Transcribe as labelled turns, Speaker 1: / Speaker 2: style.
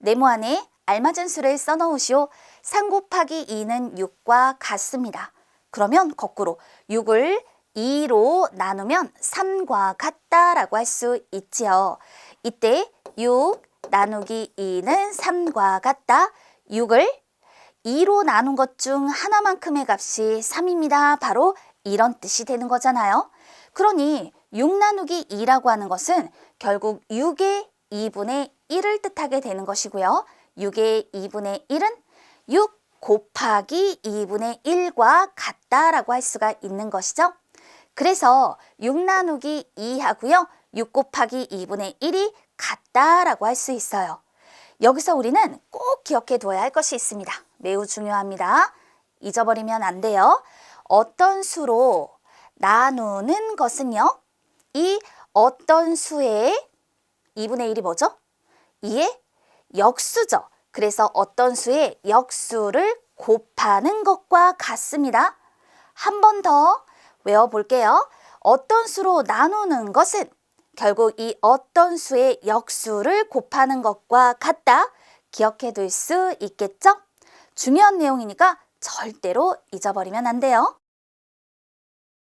Speaker 1: 네모 안에 알맞은 수를 써넣으시오. 3 곱하기 2는 6과 같습니다. 그러면 거꾸로 6을 2로 나누면 3과 같다라고 할 수 있지요. 이때 6 나누기 2는 3과 같다. 6을 2로 나눈 것 중 하나만큼의 값이 3입니다. 바로 이런 뜻이 되는 거잖아요. 그러니 6 나누기 2라고 하는 것은 결국 6의 2분의 1을 뜻하게 되는 것이고요. 6의 2분의 1은 6 곱하기 2분의 1과 같다라고 할 수가 있는 것이죠. 그래서 6 나누기 2하고요. 6 곱하기 2분의 1이 같다라고 할 수 있어요. 여기서 우리는 꼭 기억해 둬야 할 것이 있습니다. 매우 중요합니다. 잊어버리면 안 돼요. 어떤 수로 나누는 것은요. 이 어떤 수의 2분의 1이 뭐죠? 2의 역수죠. 그래서 어떤 수의 역수를 곱하는 것과 같습니다. 한 번 더 외워볼게요. 어떤 수로 나누는 것은 결국 이 어떤 수의 역수를 곱하는 것과 같다. 기억해 둘 수 있겠죠? 중요한 내용이니까 절대로 잊어버리면 안 돼요.